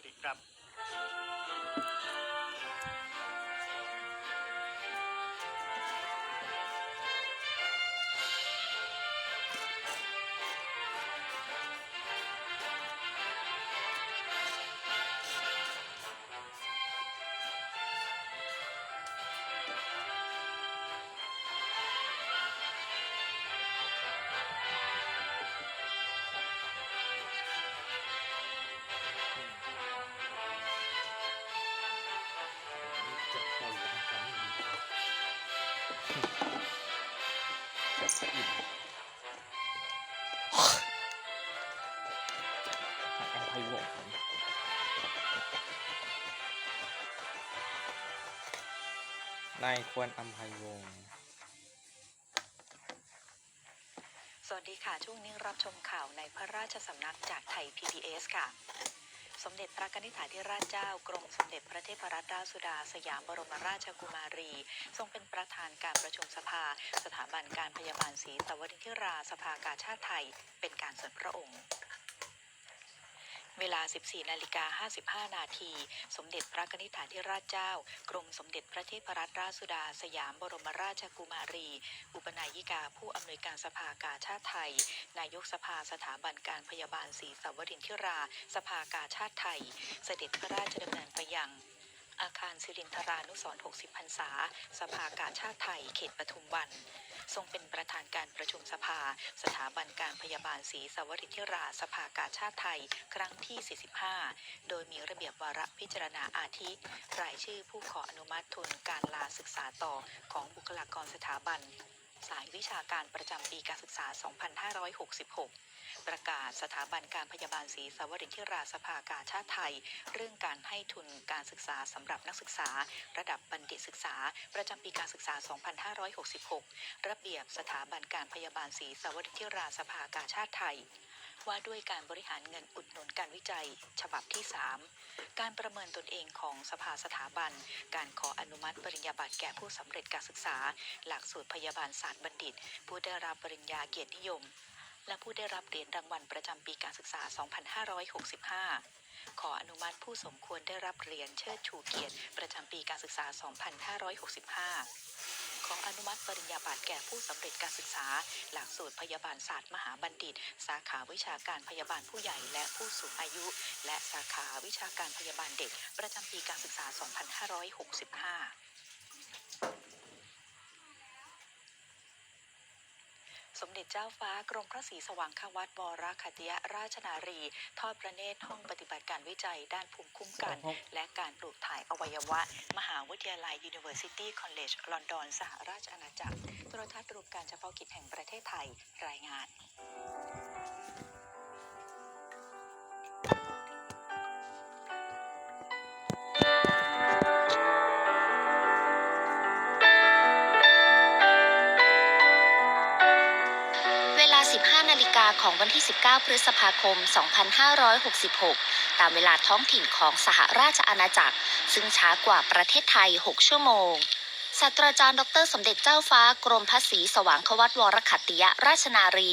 วัสดีครับายควรอัมไพวงศ์สวัสดีค่ะ ช่วงนี้รับชมข่าวในพระราชสำนักจากไทย PBS ค่ะ สมเด็จพระกนิษฐาธิราชเจ้ากรมสมเด็จพระเทพรัตนราชสุดา สยามบรมราชกุมารี ทรงเป็นประธานการประชุมสภา สถาบันการพยาบาลศรีสวรินทิราสภากาชาติไทย เป็นการส่วนพระองค์ เวลา 14 นาฬิกา 55 นาที สมเด็จพระกนิษฐาธิราชเจ้า กรมสมเด็จพระเทพรัตนราชสุดา สยามบรมราชกุมารี อุปนายิกาผู้อำนวยการสภากาชาติไทย นายกสภาสถาบันการพยาบาลศรีสวรินทิรา สภากาชาติไทย เสด็จพระราชดำเนินไปยัง อาคารสิรินทรานุสร60พรรษา สภากาชาติไทย เขตปทุมวัน ทรงเป็นประธานการประชุมสภา สถาบันการพยาบาลศรีสวรินทิราสภากาชาติไทย ครั้งที่ 45 โดยมีระเบียบวาระพิจารณาอาทิ รายชื่อผู้ขออนุมัติทุนการลาศึกษาต่อของบุคลากรสถาบัน สายวิชาการประจำปีการศึกษา 2566 ประกาศสถาบันการพยาบาลศรีสวรินทิราสภากาชาติไทย เรื่องการให้ทุนการศึกษาสำหรับนักศึกษา ระดับบัณฑิตศึกษา ประจำปีการศึกษา 2566 ระเบียบสถาบันการพยาบาลศรีสวรินทิราสภากาชาติไทย ว่าด้วยการบริหารเงินอุดหนุนการวิจัย ฉบับที่ 3 การประเมินตนเองของสภาสถาบัน การขออนุมัติปริญญาบัตรแก่ผู้สำเร็จการศึกษา หลักสูตรพยาบาลศาสตร์บัณฑิต ผู้ได้รับปริญญาเกียรตินิยม และผู้ได้รับเหรียญรางวัลประจำปีการศึกษา 2565ขออนุมัติผู้สมควรได้รับเหรียญเชิดชูเกียรติ ประจำปีการศึกษา 2565 ขออนุมัติปริญญาบัตรแก่ผู้สำเร็จการศึกษา หลักสูตรพยาบาลศาสตร์มหาบัณฑิต สาขาวิชาการพยาบาลผู้ใหญ่และผู้สูงอายุ และสาขาวิชาการพยาบาลเด็ก ประจำปีการศึกษา 2565 สมเด็จเจ้าฟ้ากรมพระศรีสว่างควัตวรคติยราชนารี ทอดพระเนตรห้องปฏิบัติการวิจัย ด้านภูมิคุ้มกัน และการปลูกถ่ายอวัยวะ มหาวิทยาลัย University College ลอนดอน สหราชอาณาจักรโทรทัศน์รวมการเฉพาะกิจแห่งประเทศไทยรายงาน ของวันที่ 19 พฤษภาคม 2566 ตามเวลาท้องถิ่นของสหราชอาณาจักร ซึ่งช้ากว่าประเทศไทย 6 ชั่วโมง ศาสตราจารย์ดรสมเด็จเจ้าฟ้ากรมพระศรีสว่างควัตวรขัตติยราชนารี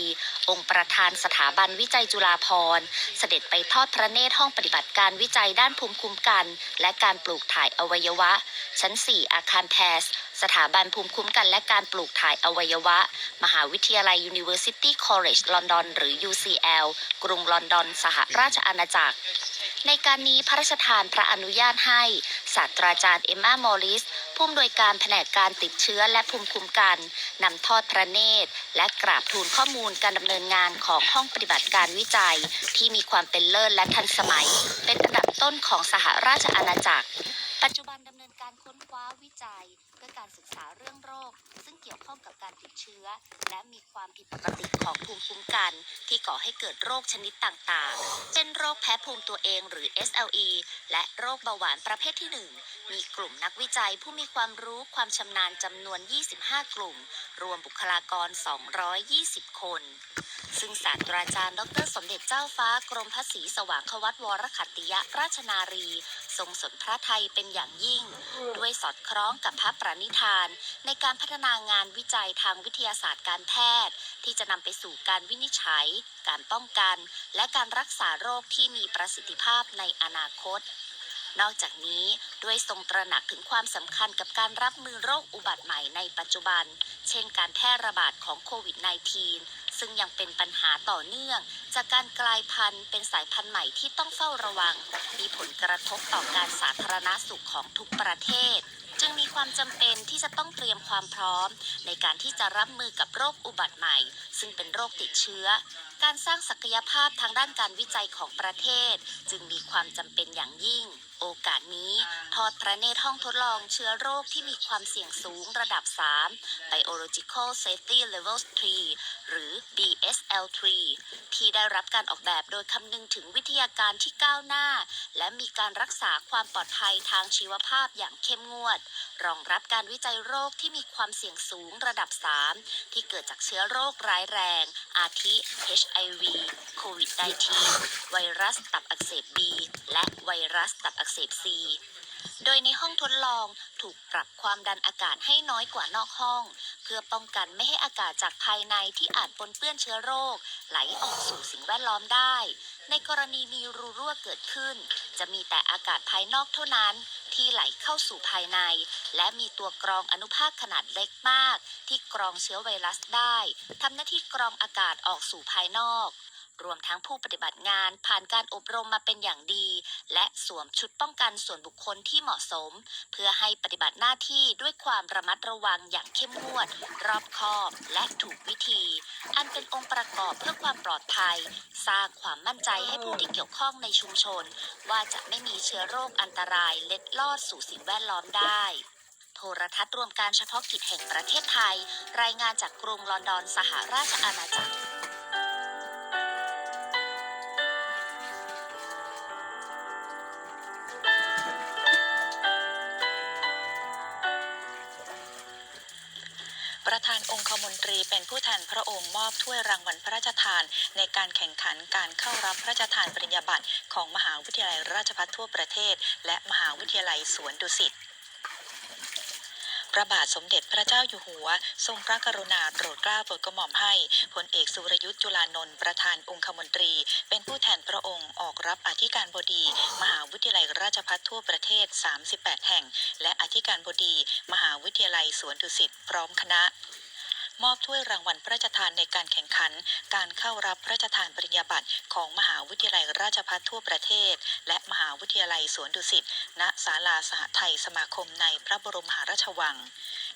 องค์ประธานสถาบันวิจัยจุฬาภรณ์ เสด็จไปทอดพระเนตรห้องปฏิบัติการวิจัยด้านภูมิคุ้มกัน และการปลูกถ่ายอวัยวะ ชั้น 4 อาคารแพสสถาบันภูมิคุ้มกันและการปลูกถ่ายอวัยวะ มหาวิทยาลัย University College London หรือ UCL กรุงลอนดอนสหราชอาณาจักร ในการนี้พระราชทานพระอนุญาตให้ศาสตราจารย์เอมมามอริส ผู้อำนวยการแผนกการติดเชื้อและภูมิคุ้มกันนำทอดพระเนตร และกราบทูลข้อมูลการดำเนินงานของห้องปฏิบัติการวิจัย ที่มีความเป็นเลิศและทันสมัย เป็นอันดับต้นของสหราชอาณาจักร ปัจจุบันดำเนินการค้นคว้าวิจัย การศึกษาเรื่องโรค ซึ่งเกี่ยวข้องกับการติดเชื้อ และมีความผิดปกติของภูมิคุ้มกัน ที่ก่อให้เกิดโรคชนิดต่างๆ เช่นโรคแพ้ภูมิตัวเองหรือ SLE และโรคเบาหวานประเภทที่ 1 มีกลุ่มนักวิจัยผู้มีความรู้ความชำนาญจำนวน 25 กลุ่ม รวมบุคลากร 220 คน ซึ่งศาสตราจารย์ ดร สมเด็จเจ้าฟ้ากรมพระศรีสว่างควัตวรขัตติยะราชนารี ทรงสนพระไทยเป็นอย่างยิ่ง ด้วยสอดคล้องกับพระประนิธาน ในการพัฒนางานวิจัยทางวิทยาศาสตร์การแพทย์ ที่จะนำไปสู่การวินิจฉัย การป้องกัน และการรักษาโรคที่มีประสิทธิภาพในอนาคตนอกจากนี้ด้วยทรงตระหนักถึงความสำคัญกับการรับมือโรคอุบัติใหม่ในปัจจุบัน เช่นการแพร่ระบาดของโควิด -19 ซึ่งยังเป็นปัญหาต่อเนื่อง จากการกลายพันธุ์เป็นสายพันธุ์ใหม่ที่ต้องเฝ้าระวัง มีผลกระทบต่อการสาธารณสุขของทุกประเทศ จึงมีความจำเป็นที่จะต้องเตรียมความพร้อม ในการที่จะรับมือกับโรคอุบัติใหม่ ซึ่งเป็นโรคติดเชื้อ การสร้างศักยภาพทางด้านการวิจัยของประเทศ จึงมีความจำเป็นอย่างยิ่ง โอกาสนี้ทอดพระเนตรห้องทดลองเชื้อโรคที่มีความเสี่ยงสูงระดับ 3 Biological Safety Level 3 หรือ BSL3 ที่ได้รับการออกแบบโดยคำนึงถึงวิทยาการที่ก้าวหน้า และมีการรักษาความปลอดภัยทางชีวภาพอย่างเข้มงวด รองรับการวิจัยโรคที่มีความเสี่ยงสูงระดับ 3 ที่เกิดจากเชื้อโรคร้ายแรง อาทิ HIV โควิด -19 ไวรัสตับอักเสบ B และไวรัสตับอักเสบ C โดยในห้องทดลองถูกปรับความดันอากาศให้น้อยกว่านอกห้อง เพื่อป้องกันไม่ให้อากาศจากภายในที่อาจปนเปื้อนเชื้อโรค ไหลออกสู่สิ่งแวดล้อมได้ ในกรณีมีรูรั่วเกิดขึ้น จะมีแต่อากาศภายนอกเท่านั้นที่ไหลเข้าสู่ภายใน และมีตัวกรองอนุภาคขนาดเล็กมาก ที่กรองเชื้อไวรัสได้ทำหน้าที่กรองอากาศออกสู่ภายนอก รวมทั้งผู้ปฏิบัติงานผ่านการอบรมมาเป็นอย่างดี และสวมชุดป้องกันส่วนบุคคลที่เหมาะสม เพื่อให้ปฏิบัติหน้าที่ด้วยความระมัดระวังอย่างเข้มงวด รอบคอบ และถูกวิธี อันเป็นองค์ประกอบเพื่อความปลอดภัย สร้างความมั่นใจให้ผู้ที่เกี่ยวข้องในชุมชน ว่าจะไม่มีเชื้อโรคอันตรายเล็ดลอดสู่สิ่งแวดล้อมได้โทรทัศน์รวมการเฉพาะกิจแห่งประเทศไทย รายงานจากกรุงลอนดอนสหราชอาณาจักร คมนตรีเป็นผู้แทนพระองค์มอบถ้วยรางวัลพระราชทาน ในการแข่งขันการเข้ารับพระราชทานปริญญาบัตรของมหาวิทยาลัยราชภัฏทั่วประเทศ และมหาวิทยาลัยสวนดุสิตพระบาทสมเด็จพระเจ้าอยู่หัว ทรงพระกรุณาโปรดเกล้าโปรดกระหม่อมให้พลเอกสุรยุทธ์จุลานนท์ประธานองคมนตรี เป็นผู้แทนพระองค์ออกรับอธิการบดี มหาวิทยาลัยราชภัฏทั่วประเทศ 38 แห่ง และอธิการบดี มหาวิทยาลัยสวนดุสิตพร้อมคณะ มอบถ้วยรางวัลพระราชทานในการแข่งขัน การเข้ารับพระราชทานปริญญาบัตรของมหาวิทยาลัยราชภัฏทั่วประเทศ และมหาวิทยาลัยสวนดุสิตณศาลาสหไทยสมาคมในพระบรมหาราชวัง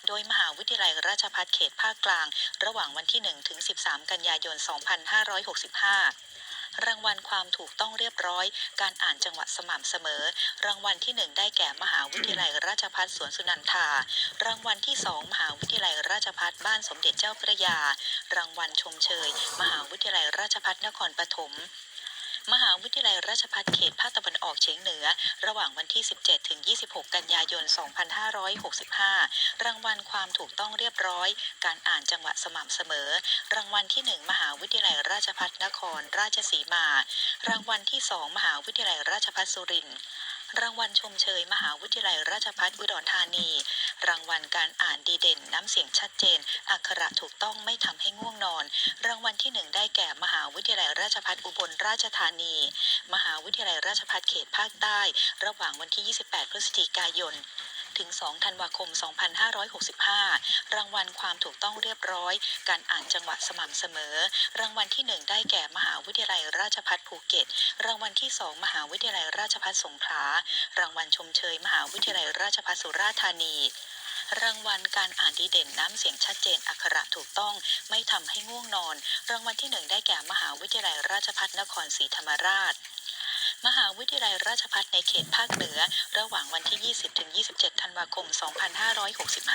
โดยมหาวิทยาลัยราชภัฏเขตภาคกลาง ระหว่างวันที่ 1 ถึง 13 กันยายน 2565 รางวัลความถูกต้องเรียบร้อย การอ่านจังหวัดสม่ำเสมอ รางวัลที่ 1 ได้แก่มหาวิทยาลัยราชภัฏสวนสุนันทา รางวัลที่ 2 มหาวิทยาลัยราชภัฏบ้านสมเด็จเจ้าพระยา รางวัลชมเชย มหาวิทยาลัยราชภัฏนครปฐม มหาวิทยาลัยราชภัฏเขตภาคตะวันออกเฉียงเหนือ ระหว่างวันที่ 17 ถึง 26 กันยายน 2565 รางวัลความถูกต้องเรียบร้อย การอ่านจังหวะสม่ำเสมอ รางวัลที่ 1 มหาวิทยาลัยราชภัฏนครราชสีมา รางวัลที่ 2 มหาวิทยาลัยราชภัฏสุรินทร์ รางวัลชมเชย มหาวิทยาลัยราชภัฏอุดรธานี รางวัลการอ่านดีเด่นน้ำเสียงชัดเจน อักขระถูกต้องไม่ทำให้ง่วงนอน รางวัลที่หนึ่งได้แก่มหาวิทยาลัยราชภัฏอุบลราชธานี มหาวิทยาลัยราชภัฏเขตภาคใต้ ระหว่างวันที่ 28 พฤศจิกายน ถึง 2 ธันวาคม 2565 รางวัลความถูกต้องเรียบร้อย การอ่านจังหวะสม่ำเสมอ รางวัลที่ 1 ได้แก่มหาวิทยาลัยราชภัฏภูเก็ต รางวัลที่ 2 มหาวิทยาลัยราชภัฏสงขลา รางวัลชมเชย มหาวิทยาลัยราชภัฏสุราษฎร์ธานีรางวัลการอ่านดีเด่นน้ำเสียงชัดเจนอักขระถูกต้องไม่ทำให้ง่วงนอน รางวัลที่หนึ่งได้แก่มหาวิทยาลัยราชภัฏนครศรีธรรมราช มหาวิทยาลัยราชภัฏในเขตภาคเหนือ ระหว่างวันที่ 20 ถึง 27 ธันวาคม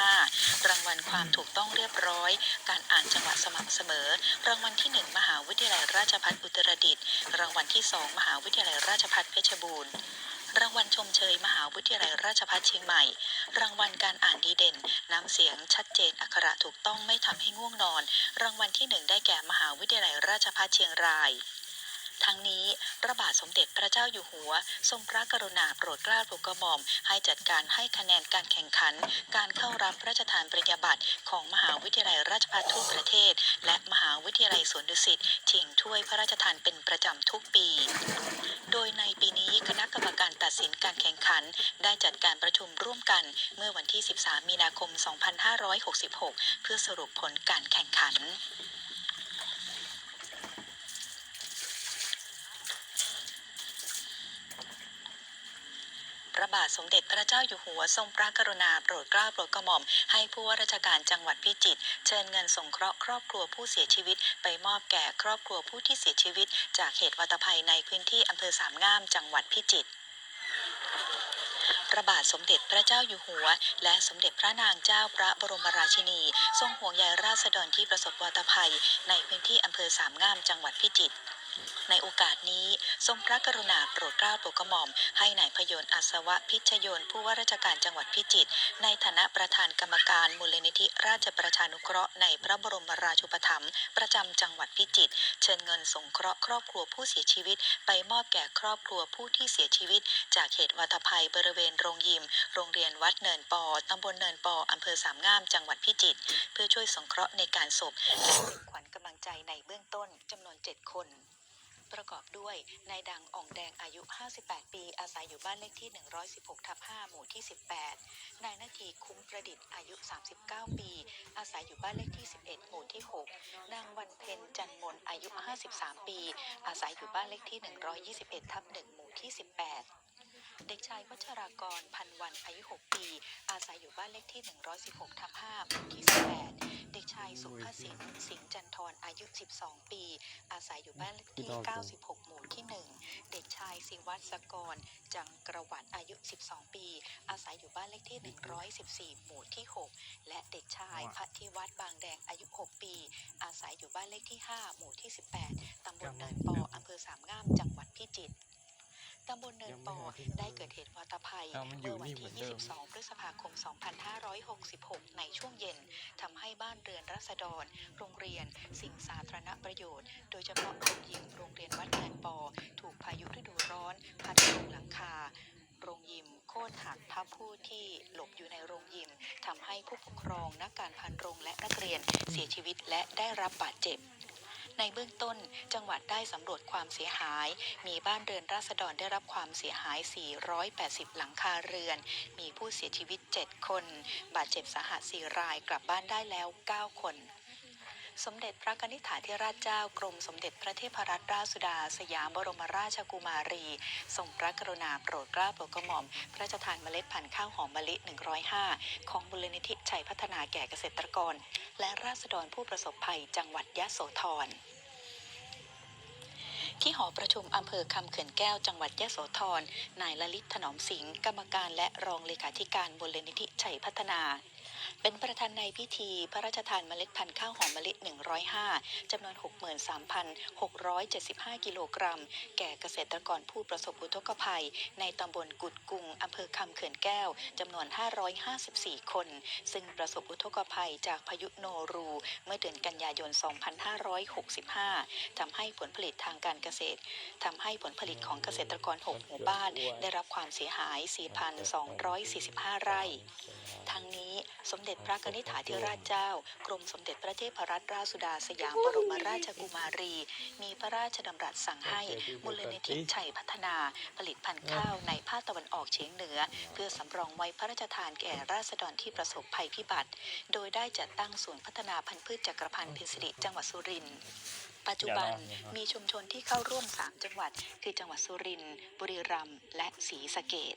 2565 รางวัลความถูกต้องเรียบร้อย การอ่านจังหวะสม่ำเสมอ รางวัลที่ 1 มหาวิทยาลัยราชภัฏอุตรดิตถ์ รางวัลที่ 2 มหาวิทยาลัยราชภัฏเพชรบูรณ์รางวัลชมเชย มหาวิทยาลัยราชภัฏเชียงใหม่ รางวัลการอ่านดีเด่น น้ำเสียงชัดเจน อักขระถูกต้องไม่ทำให้ง่วงนอน รางวัลที่หนึ่งได้แก่มหาวิทยาลัยราชภัฏเชียงราย ทั้งนี้พระบาทสมเด็จพระเจ้าอยู่หัว ทรงพระกรุณาโปรดเกล้าโปรดกระหม่อม ให้จัดการให้คะแนนการแข่งขัน การเข้ารับพระราชทานปริญญาบัตรของมหาวิทยาลัยราชภัฏทั่วประเทศ และมหาวิทยาลัยสวนดุสิตชิงถ้วยพระราชทานเป็นประจำทุกปี โดยในปีนี้คณะกรรมการตัดสินการแข่งขัน ได้จัดการประชุมร่วมกันเมื่อวันที่ 13 มีนาคม 2566 เพื่อสรุปผลการแข่งขัน พระบาทสมเด็จพระเจ้าอยู่หัวทรงพระกรุณาโปรดเกล้าโปรดกระหม่อม ให้ผู้ว่าราชการจังหวัดพิจิตรเชิญเงินสงเคราะห์ครอบครัวผู้เสียชีวิต ไปมอบแก่ครอบครัวผู้ที่เสียชีวิต จากเหตุวัตภัยในพื้นที่อำเภอสามงามจังหวัดพิจิตรพระบาทสมเด็จพระเจ้าอยู่หัว และสมเด็จพระนางเจ้าพระบรมราชินี ทรงห่วงใยราษฎรที่ประสบวัตภัย ในพื้นที่อำเภอสามงามจังหวัดพิจิตร ในโอกาสนี้ทรงพระกรุณาโปรดเกล้าโปรดกระหม่อม ให้นายพยนต์อัศวะพิชยนผู้ว่าราชการจังหวัดพิจิตรในฐานะประธานกรรมการมูลนิธิราชประชานุเคราะห์ในพระบรมราชูปถัมภ์ประจำจังหวัดพิจิตรเชิญเงินสงเคราะห์ครอบครัวผู้เสียชีวิต ไปมอบแก่ครอบครัวผู้ที่เสียชีวิต จากเหตุวัตภัยบริเวณโรงยิม โรงเรียนวัดเนินปอตำบลเนินปออำเภอสามงามจังหวัดพิจิตรเพื่อช่วยสงเคราะห์ในการศพและขวัญกำลังใจในเบื้องต้นจำนวน 7 คน ประกอบด้วยนายดังอ่องแดงอายุ 58 ปี อาศัยอยู่บ้านเลขที่ 116 ทับ 5 หมู่ที่ 18 นายนาทีคุ้มประดิษฐ์อายุ 39 ปี อาศัยอยู่บ้านเลขที่ 11 หมู่ที่ 6 นางวันเพ็ญจันมนอายุ 53 ปี อาศัยอยู่บ้านเลขที่ 121 ทับ 1 หมู่ที่ 18 เด็กชายวัชรากรพันวันอายุ 6 ปี อาศัยอยู่บ้านเลขที่ 116ทับ5หมู่ที่ 18 เด็กชายสุภสินสิงห์จันทรอายุ 12 ปี อาศัยอยู่บ้านเลขที่ 96 หมู่ที่ 1 เด็กชายศิวัตสกร จังกระวัดอายุ 12 ปี อาศัยอยู่บ้านเลขที่ 114 หมู่ที่ 6 และเด็กชายพัทธิวัฒน์บางแดงอายุ 6 ปี อาศัยอยู่บ้านเลขที่ 5 หมู่ที่ 18 ตำบลเนินปออำเภอสามงาม จังหวัดพิจิตร ตำบลเนินปอได้เกิดเหตุวาตภัยเอามันอยู่เมื่อวันนี่เหมืที่อนเดิม22 พฤษภาคม 2566 ในช่วงเย็นทำให้บ้านเรือนรัษฎร โรงเรียน สิ่งสาธารณประโยชน์ โดยเฉพาะโรงยิมโรงเรียนวัดเนินปอ ถูกพายุฤดูร้อน พัดลงหลังคาโรงยิมโค่นหักทับผู้ที่หลบอยู่ในโรงยิมทำให้ผู้ปกครองนักการพันโรงและนักเรียนเสียชีวิตและได้รับบาดเจ็บ ในเบื้องต้นจังหวัดได้สำรวจความเสียหาย มีบ้านเรือนราษฎรได้รับความเสียหาย 480 หลังคาเรือน มีผู้เสียชีวิต 7 คน บาดเจ็บสาหัส 4 รายกลับบ้านได้แล้ว 9 คน สมเด็จพระกนิษฐาธิราชเจ้ากรมสมเด็จพระเทพรัตนราชสุดา สยามบรมราชกุมารีทรงพระกรุณาโปรดเกล้าโปรดกระหม่อม พระราชทานเมล็ดพันธุ์ข้าวหอมมะลิ 105 ของมูลนิธิชัยพัฒนาแก่เกษตรกร และราษฎรผู้ประสบภัยจังหวัดยะโสธรที่หอประชุมอำเภอคำเขื่อนแก้วจังหวัดยะโสธร นายลลิตถนอมสิงห์กรรมการและรองเลขาธิการมูลนิธิชัยพัฒนา เป็นประธานในพิธีพระราชทานเมล็ดพันธุ์ข้าวหอมมะลิ 105 จำนวน 63,675 กิโลกรัม แก่เกษตรกรผู้ประสบอุทกภัย ในตำบลกุดกุงอำเภอคำเขื่อนแก้ว จำนวน 554 คน ซึ่งประสบอุทกภัยจากพายุโนรู เมื่อเดือนกันยายน 2565 ทำให้ผลผลิตทางการเกษตรทำให้ผลผลิตของเกษตรกร 6 หมู่บ้าน ได้รับความเสียหาย 4,245 ไร่ ทั้งนี้ สมเด็จพระกนิษฐาธิราชเจ้า กรมสมเด็จพระเทพรัตนราชสุดาสยามบรมราชกุมารี มีพระราชดำรัสสั่งให้มูลนิธิชัยพัฒนา ผลิตพันธุ์ข้าวในภาคตะวันออกเฉียงเหนือ เพื่อสำรองไว้พระราชทานแก่ราษฎรที่ประสบภัยพิบัติ โดยได้จัดตั้งศูนย์พัฒนาพันธุ์พืชจักรพันธ์พินสิริจังหวัดสุรินทร์ปัจจุบันมีชุมชนที่เข้าร่วม 3 จังหวัด คือจังหวัดสุรินทร์บุรีรัมย์และศรีสะเกษ